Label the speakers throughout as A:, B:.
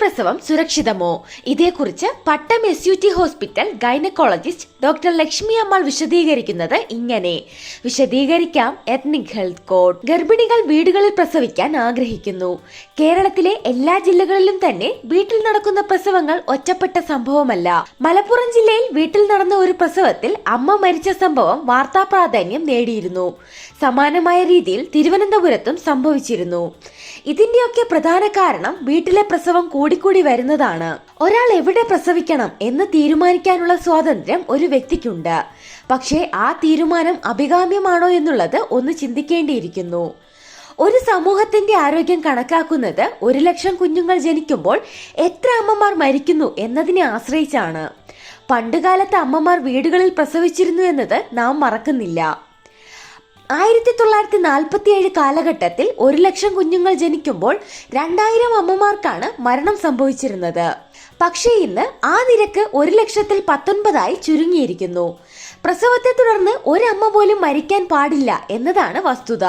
A: പ്രസവം സുരക്ഷിതമോ? ഇതേക്കുറിച്ച് Pattom S U T hospital gynaecologist doctor Lakshmi Ammal വിശദീകരിക്കുന്നത് ഇങ്ങനെ. വിശദീകരിക്കാം എത്നിക് ഹെൽത്ത് കോഡ്. ഗർഭിണികൾ വീടുകളിൽ പ്രസവിക്കാൻ ആഗ്രഹിക്കുന്നു. കേരളത്തിലെ എല്ലാ ജില്ലകളിലും തന്നെ വീട്ടിൽ നടക്കുന്ന പ്രസവങ്ങൾ ഒറ്റപ്പെട്ട സംഭവമല്ല. മലപ്പുറം ജില്ലയിൽ വീട്ടിൽ നടന്ന ഒരു പ്രസവത്തിൽ അമ്മ മരിച്ച സംഭവം വാർത്താ പ്രാധാന്യം നേടിയിരുന്നു. സമാനമായ രീതിയിൽ തിരുവനന്തപുരത്തും സംഭവിച്ചിരുന്നു. ഇതിന്റെയൊക്കെ പ്രധാന കാരണം വീട്ടിലെ പ്രസവം കൂടിക്കൂടി വരുന്നതാണ്. ഒരാൾ എവിടെ പ്രസവിക്കണം എന്ന് തീരുമാനിക്കാനുള്ള സ്വാതന്ത്ര്യം ഒരു വ്യക്തിക്കുണ്ട്. പക്ഷേ ആ തീരുമാനം അഭികാമ്യമാണോ എന്നുള്ളത് ഒന്ന് ചിന്തിക്കേണ്ടിയിരിക്കുന്നു. ഒരു സമൂഹത്തിന്റെ ആരോഗ്യം കണക്കാക്കുന്നത് ഒരു ലക്ഷം കുഞ്ഞുങ്ങൾ ജനിക്കുമ്പോൾ എത്ര അമ്മമാർ മരിക്കുന്നു എന്നതിനെ ആശ്രയിച്ചാണ്. പണ്ടുകാലത്ത് അമ്മമാർ വീടുകളിൽ പ്രസവിച്ചിരുന്നു എന്നത് നാം മറക്കുന്നില്ല. ആയിരത്തി തൊള്ളായിരത്തി നാൽപ്പത്തി ഏഴ് കാലഘട്ടത്തിൽ ഒരു ലക്ഷം കുഞ്ഞുങ്ങൾ ജനിക്കുമ്പോൾ രണ്ടായിരം അമ്മമാർക്കാണ് മരണം സംഭവിച്ചിരുന്നത്. പക്ഷേ ഇന്ന് ആ നിരക്ക് ഒരു ലക്ഷത്തിൽ പത്തൊൻപതായി ചുരുങ്ങിയിരിക്കുന്നു. പ്രസവത്തെ തുടർന്ന് ഒരമ്മ പോലും മരിക്കാൻ പാടില്ല എന്നതാണ് വസ്തുത.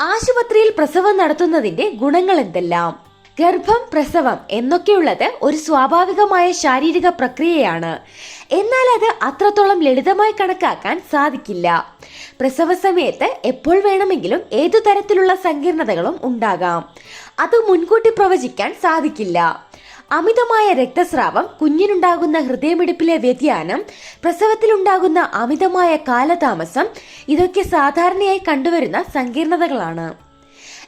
A: ആശുപത്രിയിൽ പ്രസവം നടത്തുന്നതിന്റെ ഗുണങ്ങൾ എന്തെല്ലാം ഗർഭം പ്രസവം എന്നൊക്കെയുള്ളത് ഒരു സ്വാഭാവികമായ ശാരീരിക പ്രക്രിയയാണ്. എന്നാൽ അത് അത്രത്തോളം ലളിതമായി കണക്കാക്കാൻ സാധിക്കില്ല. പ്രസവ സമയത്ത് എപ്പോൾ വേണമെങ്കിലും ഏതു തരത്തിലുള്ള സങ്കീർണതകളും ഉണ്ടാകാം. അത് മുൻകൂട്ടി പ്രവചിക്കാൻ സാധിക്കില്ല. അമിതമായ രക്തസ്രാവം കുഞ്ഞിനുണ്ടാകുന്ന ഹൃദയമിടിപ്പിലെ വ്യതിയാനം പ്രസവത്തിലുണ്ടാകുന്ന അമിതമായ കാലതാമസം ഇതൊക്കെ സാധാരണയായി കണ്ടുവരുന്ന സങ്കീർണതകളാണ്.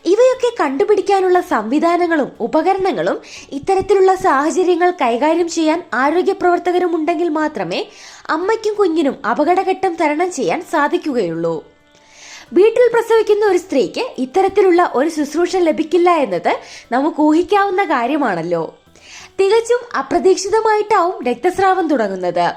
A: ഇവയൊക്കെ കണ്ടുപിടിക്കാനുള്ള സംവിധാനങ്ങളും ഉപകരണങ്ങളും ഇത്തരത്തിലുള്ള സാഹചര്യങ്ങൾ കൈകാര്യം ചെയ്യാൻ ആരോഗ്യ പ്രവർത്തകരും ഉണ്ടെങ്കിൽ മാത്രമേ അമ്മയ്ക്കും കുഞ്ഞിനും അപകടഘട്ടം തരണം ചെയ്യാൻ സാധിക്കുകയുള്ളൂ. വീട്ടിൽ പ്രസവിക്കുന്ന ഒരു സ്ത്രീക്ക് ഇത്തരത്തിലുള്ള ഒരു ശുശ്രൂഷ ലഭിക്കില്ല എന്നത് നമുക്ക് ഊഹിക്കാവുന്ന കാര്യമാണല്ലോ. തികച്ചും അപ്രതീക്ഷിതമായിട്ടാവും രക്തസ്രാവം തുടങ്ങുന്നത്.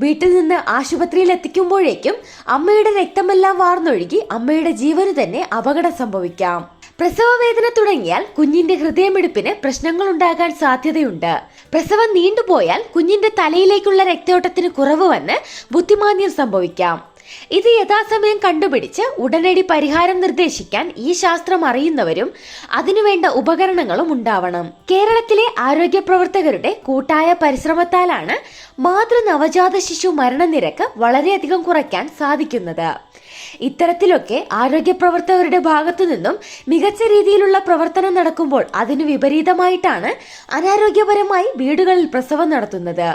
A: വീട്ടിൽ നിന്ന് ആശുപത്രിയിൽ എത്തിക്കുമ്പോഴേക്കും അമ്മയുടെ രക്തമെല്ലാം വാർന്നൊഴുകി അമ്മയുടെ ജീവന് തന്നെ അപകടം സംഭവിക്കാം. പ്രസവ വേദന തുടങ്ങിയാൽ കുഞ്ഞിന്റെ ഹൃദയമിടിപ്പിന് പ്രശ്നങ്ങൾ ഉണ്ടാകാൻ സാധ്യതയുണ്ട്. പ്രസവം നീണ്ടുപോയാൽ കുഞ്ഞിന്റെ തലയിലേക്കുള്ള രക്തയോട്ടത്തിന് കുറവ് വന്ന് ബുദ്ധിമാന്യം സംഭവിക്കാം. ഇത് യഥാസമയം കണ്ടുപിടിച്ച് ഉടനടി പരിഹാരം നിർദ്ദേശിക്കാൻ ഈ ശാസ്ത്രം അറിയുന്നവരും അതിനുവേണ്ട ഉപകരണങ്ങളും ഉണ്ടാവണം. കേരളത്തിലെ ആരോഗ്യ പ്രവർത്തകരുടെ കൂട്ടായ പരിശ്രമത്താലാണ് മാതൃ നവജാത ശിശു മരണനിരക്ക് വളരെയധികം കുറയ്ക്കാൻ സാധിക്കുന്നത്. ഇത്തരത്തിലൊക്കെ ആരോഗ്യ പ്രവർത്തകരുടെ ഭാഗത്തു നിന്നും മികച്ച രീതിയിലുള്ള പ്രവർത്തനം നടക്കുമ്പോൾ അതിനു വിപരീതമായിട്ടാണ് അനാരോഗ്യപരമായി വീടുകളിൽ പ്രസവം നടത്തുന്നത്.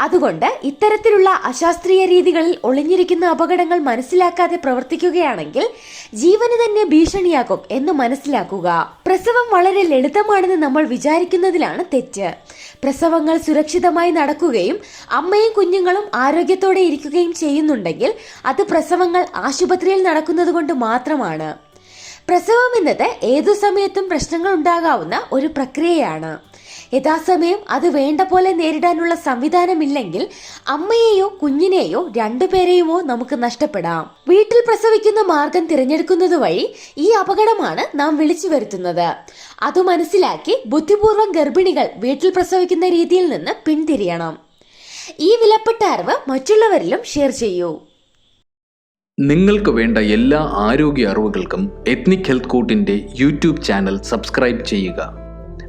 A: അതുകൊണ്ട് ഇത്തരത്തിലുള്ള അശാസ്ത്രീയ രീതികളിൽ ഒളിഞ്ഞിരിക്കുന്ന അപകടങ്ങൾ മനസ്സിലാക്കാതെ പ്രവർത്തിക്കുകയാണെങ്കിൽ ജീവന് തന്നെ ഭീഷണിയാകും എന്ന് മനസ്സിലാക്കുക. പ്രസവം വളരെ ലളിതമാണെന്ന് നമ്മൾ വിചാരിക്കുന്നതിലാണ് തെറ്റ്. പ്രസവങ്ങൾ സുരക്ഷിതമായി നടക്കുകയും അമ്മയും കുഞ്ഞുങ്ങളും ആരോഗ്യത്തോടെ ഇരിക്കുകയും ചെയ്യുന്നുണ്ടെങ്കിൽ അത് പ്രസവങ്ങൾ ആശുപത്രിയിൽ നടക്കുന്നത് കൊണ്ട് മാത്രമാണ്. പ്രസവം എന്നത് ഏതു സമയത്തും പ്രശ്നങ്ങൾ ഉണ്ടാകാവുന്ന ഒരു പ്രക്രിയയാണ്. യഥാസമയം അത് വേണ്ട പോലെ നേരിടാനുള്ള സംവിധാനമില്ലെങ്കിൽ അമ്മയെയോ കുഞ്ഞിനെയോ രണ്ടുപേരെയുമോ നമുക്ക് നഷ്ടപ്പെടാം. വീട്ടിൽ പ്രസവിക്കുന്ന മാർഗം തിരഞ്ഞെടുക്കുന്നത് വഴി ഈ അപകടമാണ് നാം വിളിച്ചു വരുത്തുന്നത്. അത് മനസ്സിലാക്കി ബുദ്ധിപൂർവം ഗർഭിണികൾ വീട്ടിൽ പ്രസവിക്കുന്ന രീതിയിൽ നിന്ന് പിന്തിരിയണം. ഈ വിലപ്പെട്ട അറിവ് മറ്റുള്ളവരിലും ഷെയർ ചെയ്യൂ.
B: നിങ്ങൾക്ക് വേണ്ട എല്ലാ ആരോഗ്യ അറിവുകൾക്കും എത്നിക് ഹെൽത്ത് കോട്ടിന്റെ യൂട്യൂബ് ചാനൽ സബ്സ്ക്രൈബ് ചെയ്യുക.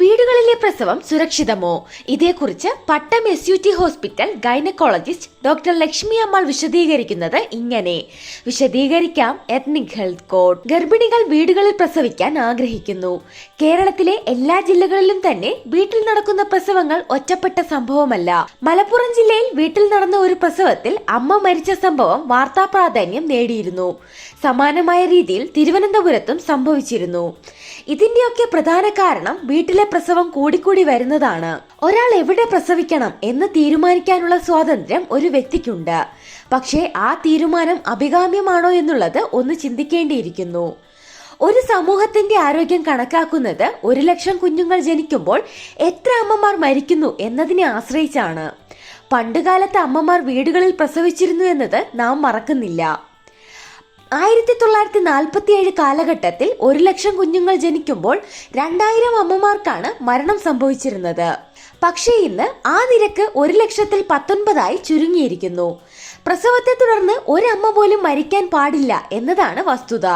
A: വീടുകളിലെ പ്രസവം സുരക്ഷിതമോ? ഇതേക്കുറിച്ച് Pattom S U T hospital gynaecologist doctor Lakshmi Ammal വിശദീകരിക്കുന്നത് ഇങ്ങനെ. വിശദീകരിക്കാം എത്നിക് ഹെൽത്ത് കോഡ്. ഗർഭിണികൾ വീടുകളിൽ പ്രസവിക്കാൻ ആഗ്രഹിക്കുന്നു. കേരളത്തിലെ എല്ലാ ജില്ലകളിലും തന്നെ വീട്ടിൽ നടക്കുന്ന പ്രസവങ്ങൾ ഒറ്റപ്പെട്ട സംഭവമല്ല. മലപ്പുറം ജില്ലയിൽ വീട്ടിൽ നടന്ന ഒരു പ്രസവത്തിൽ അമ്മ മരിച്ച സംഭവം വാർത്താ പ്രാധാന്യം നേടിയിരുന്നു. സമാനമായ രീതിയിൽ തിരുവനന്തപുരത്തും സംഭവിച്ചിരുന്നു. ഇതിന്റെയൊക്കെ പ്രധാന കാരണം വീട്ടിലെ പ്രസവം കൂടിക്കൂടി വരുന്നതാണ്. ഒരാൾ എവിടെ പ്രസവിക്കണം എന്ന് തീരുമാനിക്കാനുള്ള സ്വാതന്ത്ര്യം ഒരു വ്യക്തിക്കുണ്ട്. പക്ഷേ ആ തീരുമാനം അഭികാമ്യമാണോ എന്നുള്ളത് ഒന്ന് ചിന്തിക്കേണ്ടിയിരിക്കുന്നു. ഒരു സമൂഹത്തിന്റെ ആരോഗ്യം കണക്കാക്കുന്നത് ഒരു ലക്ഷം കുഞ്ഞുങ്ങൾ ജനിക്കുമ്പോൾ എത്ര അമ്മമാർ മരിക്കുന്നു എന്നതിനെ ആശ്രയിച്ചാണ്. പണ്ടുകാലത്ത് അമ്മമാർ വീടുകളിൽ പ്രസവിച്ചിരുന്നു എന്നത് നാം മറക്കുന്നില്ല. ആയിരത്തി തൊള്ളായിരത്തി നാൽപ്പത്തി ഏഴ് കാലഘട്ടത്തിൽ ഒരു ലക്ഷം കുഞ്ഞുങ്ങൾ ജനിക്കുമ്പോൾ രണ്ടായിരം അമ്മമാർക്കാണ് മരണം സംഭവിച്ചിരുന്നത്. പക്ഷേ ഇന്ന് ആ നിരക്ക് ഒരു ലക്ഷത്തിൽ പത്തൊൻപതായി ചുരുങ്ങിയിരിക്കുന്നു. പ്രസവത്തെ തുടർന്ന് ഒരമ്മ പോലും മരിക്കാൻ പാടില്ല എന്നതാണ് വസ്തുത.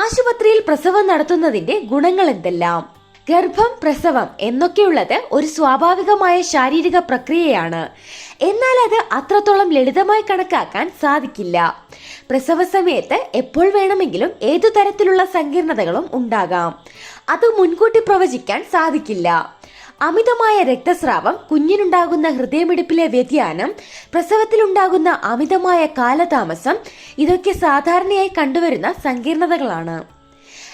A: ആശുപത്രിയിൽ പ്രസവം നടത്തുന്നതിന്റെ ഗുണങ്ങൾ എന്തെല്ലാം ഗർഭം പ്രസവം എന്നൊക്കെയുള്ളത് ഒരു സ്വാഭാവികമായ ശാരീരിക പ്രക്രിയയാണ്. എന്നാൽ അത് അത്രത്തോളം ലളിതമായി കണക്കാക്കാൻ സാധിക്കില്ല. പ്രസവ സമയത്ത് എപ്പോൾ വേണമെങ്കിലും ഏതു തരത്തിലുള്ള സങ്കീർണതകളും ഉണ്ടാകാം. അത് മുൻകൂട്ടി പ്രവചിക്കാൻ സാധിക്കില്ല. അമിതമായ രക്തസ്രാവം കുഞ്ഞിനുണ്ടാകുന്ന ഹൃദയമിടിപ്പിലെ വ്യതിയാനം പ്രസവത്തിലുണ്ടാകുന്ന അമിതമായ കാലതാമസം ഇതൊക്കെ സാധാരണയായി കണ്ടുവരുന്ന സങ്കീർണതകളാണ്.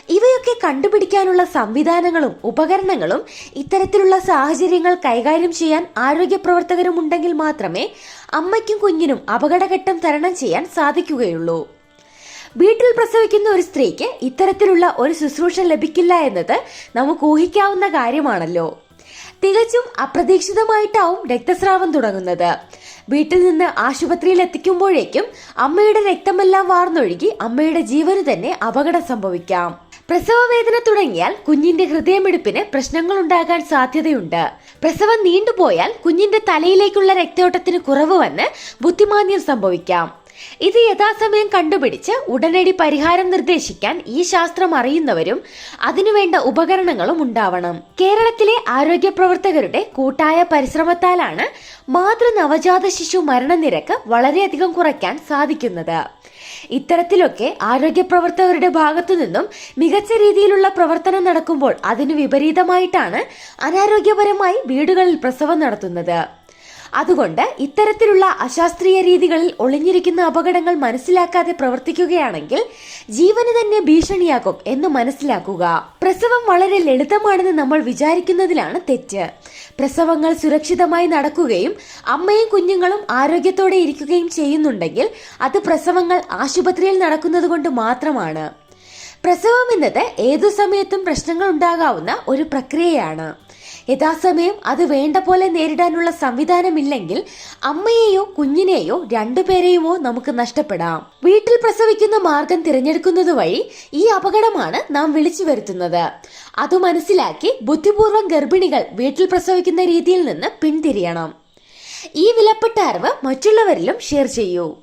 A: ഇവയൊക്കെ കണ്ടുപിടിക്കാനുള്ള സംവിധാനങ്ങളും ഉപകരണങ്ങളും ഇത്തരത്തിലുള്ള സാഹചര്യങ്ങൾ കൈകാര്യം ചെയ്യാൻ ആരോഗ്യ പ്രവർത്തകരും ഉണ്ടെങ്കിൽ മാത്രമേ അമ്മയ്ക്കും കുഞ്ഞിനും അപകടഘട്ടം തരണം ചെയ്യാൻ സാധിക്കുകയുള്ളൂ. വീട്ടിൽ പ്രസവിക്കുന്ന ഒരു സ്ത്രീക്ക് ഇത്തരത്തിലുള്ള ഒരു ശുശ്രൂഷ ലഭിക്കില്ല എന്നത് നമുക്ക് ഊഹിക്കാവുന്ന കാര്യമാണല്ലോ. തികച്ചും അപ്രതീക്ഷിതമായിട്ടാവും രക്തസ്രാവം തുടങ്ങുന്നത്. വീട്ടിൽ നിന്ന് ആശുപത്രിയിൽ എത്തിക്കുമ്പോഴേക്കും അമ്മയുടെ രക്തമെല്ലാം വാർന്നൊഴുകി അമ്മയുടെ ജീവന് തന്നെ അപകടം സംഭവിക്കാം. പ്രസവ വേദന തുടങ്ങിയാൽ കുഞ്ഞിന്റെ ഹൃദയമിടിപ്പിന് പ്രശ്നങ്ങൾ ഉണ്ടാകാൻ സാധ്യതയുണ്ട്. പ്രസവം നീണ്ടുപോയാൽ കുഞ്ഞിന്റെ തലയിലേക്കുള്ള രക്തയോട്ടത്തിന് കുറവ് വന്ന് ബുദ്ധിമാന്യം സംഭവിക്കാം. ഇത് യഥാസമയം കണ്ടുപിടിച്ച് ഉടനടി പരിഹാരം നിർദ്ദേശിക്കാൻ ഈ ശാസ്ത്രം അറിയുന്നവരും അതിനുവേണ്ട ഉപകരണങ്ങളും ഉണ്ടാവണം. കേരളത്തിലെ ആരോഗ്യ പ്രവർത്തകരുടെ കൂട്ടായ പരിശ്രമത്താലാണ് മാതൃ നവജാത ശിശു മരണനിരക്ക് വളരെയധികം കുറയ്ക്കാൻ സാധിക്കുന്നത്. ഇത്തരത്തിലൊക്കെ ആരോഗ്യ പ്രവർത്തകരുടെ ഭാഗത്തു നിന്നും മികച്ച രീതിയിലുള്ള പ്രവർത്തനം നടക്കുമ്പോൾ അതിന് വിപരീതമായിട്ടാണ് അനാരോഗ്യപരമായി വീടുകളിൽ പ്രസവം നടത്തുന്നത്. അതുകൊണ്ട് ഇത്തരത്തിലുള്ള അശാസ്ത്രീയ രീതികളിൽ ഒളിഞ്ഞിരിക്കുന്ന അപകടങ്ങൾ മനസ്സിലാക്കാതെ പ്രവർത്തിക്കുകയാണെങ്കിൽ ജീവന് തന്നെ ഭീഷണിയാകും എന്ന് മനസ്സിലാക്കുക. പ്രസവം വളരെ ലളിതമാണെന്ന് നമ്മൾ വിചാരിക്കുന്നതിലാണ് തെറ്റ്. പ്രസവങ്ങൾ സുരക്ഷിതമായി നടക്കുകയും അമ്മയും കുഞ്ഞുങ്ങളും ആരോഗ്യത്തോടെ ഇരിക്കുകയും ചെയ്യുന്നുണ്ടെങ്കിൽ അത് പ്രസവങ്ങൾ ആശുപത്രിയിൽ നടക്കുന്നത് കൊണ്ട് മാത്രമാണ്. പ്രസവം എന്നത് ഏതു സമയത്തും പ്രശ്നങ്ങൾ ഉണ്ടാകാവുന്ന ഒരു പ്രക്രിയയാണ്. യഥാസമയം അത് വേണ്ട പോലെ നേരിടാനുള്ള സംവിധാനമില്ലെങ്കിൽ അമ്മയെയോ കുഞ്ഞിനെയോ രണ്ടുപേരെയുമോ നമുക്ക് നഷ്ടപ്പെടാം. വീട്ടിൽ പ്രസവിക്കുന്ന മാർഗം തിരഞ്ഞെടുക്കുന്നത് വഴി ഈ അപകടമാണ് നാം വിളിച്ചു വരുത്തുന്നത്. അത് മനസ്സിലാക്കി ബുദ്ധിപൂർവം ഗർഭിണികൾ വീട്ടിൽ പ്രസവിക്കുന്ന രീതിയിൽ നിന്ന് പിന്തിരിയണം. ഈ വിലപ്പെട്ട അറിവ് മറ്റുള്ളവരിലും ഷെയർ ചെയ്യൂ.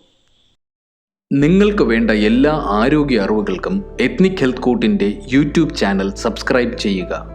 B: നിങ്ങൾക്ക് വേണ്ട എല്ലാ ആരോഗ്യ അറിവുകൾക്കും എത്നിക് ഹെൽത്ത് കോട്ടിന്റെ യൂട്യൂബ് ചാനൽ സബ്സ്ക്രൈബ് ചെയ്യുക.